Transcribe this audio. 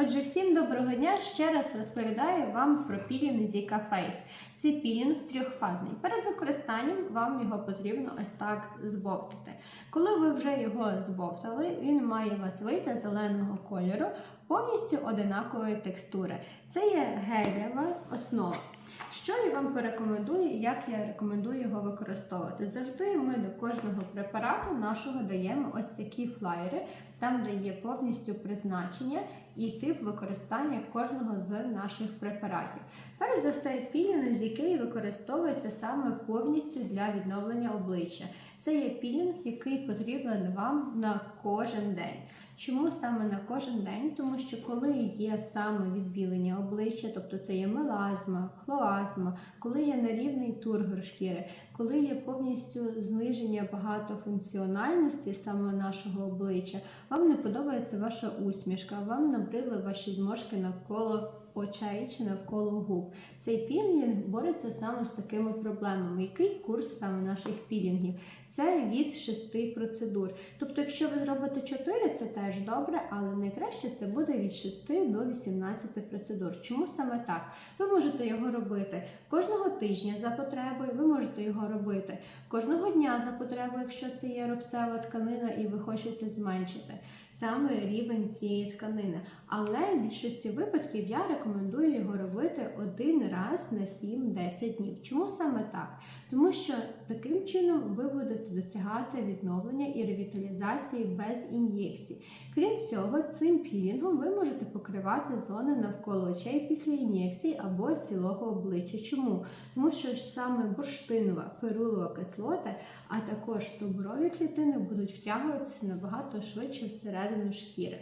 Отже, всім доброго дня! Ще раз розповідаю вам про пілінг Zika Face. Це пілінг трьохфазний. Перед використанням вам його потрібно ось так збовтати. Коли ви вже його збовтали, він має у вас вийти зеленого кольору, повністю одинакової текстури. Це є гелєва основа. Що я вам порекомендую, як я рекомендую його використовувати? Завжди ми до кожного препарату нашого даємо ось такі флаєри, там де є повністю призначення і тип використання кожного з наших препаратів. Перш за все, пілінг, з який використовується саме повністю для відновлення обличчя. Це є пілінг, який потрібен вам на кожен день. Чому саме на кожен день? Тому що коли є саме відбілення обличчя, тобто це є мелазма, хлоазма, коли є нерівний тургор шкіри, коли є повністю зниження багатофункціональності саме нашого обличчя, вам не подобається ваша усмішка, вам набридли ваші зморшки навколо очей чи навколо губ. Цей пілінг бореться саме з такими проблемами. Який курс саме наших пілінгів? Це від 6 процедур. Тобто, якщо ви зробите 4, це теж добре, але найкраще це буде від 6 до 18 процедур. Чому саме так? Ви можете його робити кожного тижня за потребою, ви можете його робити кожного дня за потребою, якщо це є рубцева тканина і ви хочете зменшити саме рівень цієї тканини. Але в більшості випадків я рекомендую його робити один раз на 7-10 днів. Чому саме так? Тому що таким чином ви будете досягати відновлення і ревіталізації без ін'єкцій. Крім цього, цим пілінгом ви можете покривати зони навколо очей після ін'єкцій або цілого обличчя. Чому? Тому що ж саме бурштинова ферулова кислота, а також стовбурові клітини будуть втягуватися набагато швидше всередину шкіри.